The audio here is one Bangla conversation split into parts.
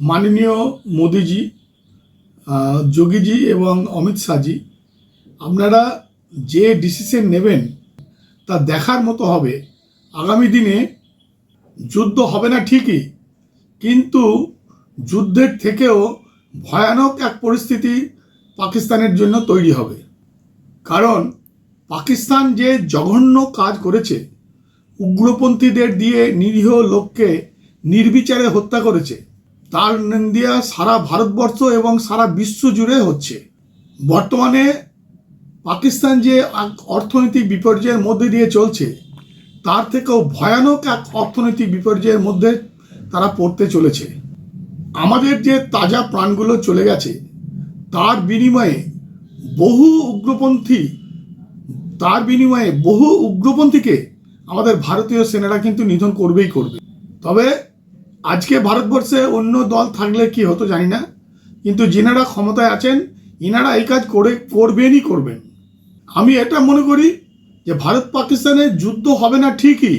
মাননীয় মোদিজি যোগীজি এবং অমিত শাহজি, আপনারা যে ডিসিশন নেবেন তা দেখার মতো হবে। আগামী দিনে যুদ্ধ হবে না ঠিকই, কিন্তু যুদ্ধের থেকেও ভয়ানক এক পরিস্থিতি পাকিস্তানের জন্য তৈরি হবে। কারণ পাকিস্তান যে জঘন্য কাজ করেছে, উগ্রপন্থীদের দিয়ে নিরীহ লোককে নির্বিচারে হত্যা করেছে তার নিন্দা সারা ভারতবর্ষ এবং সারা বিশ্ব জুড়ে হচ্ছে। বর্তমানে পাকিস্তান যে অর্থনৈতিক বিপর্যয়ের মধ্যে দিয়ে চলছে, তার থেকেও ভয়ানক এক অর্থনৈতিক বিপর্যয়ের মধ্যে তারা পড়তে চলেছে। আমাদের যে তাজা প্রাণগুলো চলে গেছে, তার বিনিময়ে বহু উগ্রপন্থী, তার বিনিময়ে বহু উগ্রপন্থীকে আমাদের ভারতীয় সেনারা কিন্তু নিধন করবেই করবে। তবে আজকে ভারতবর্ষে অন্য দল থাকলে কি হতো জানি না, কিন্তু যিনারা ক্ষমতায় আছেন ইনারা এই কাজ করে, করবেনই করবেন। আমি এটা মনে করি যে ভারত পাকিস্তানের যুদ্ধ হবে না ঠিকই,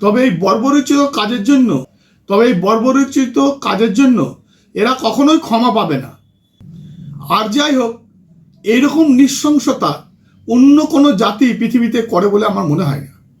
তবে এই বর্বরচিত কাজের জন্য, তবে এই বর্বরচিত কাজের জন্য এরা কখনোই ক্ষমা পাবে না। আর যাই হোক, এইরকম নৃশংসতা অন্য কোনো জাতি পৃথিবীতে করে বলে আমার মনে হয় না।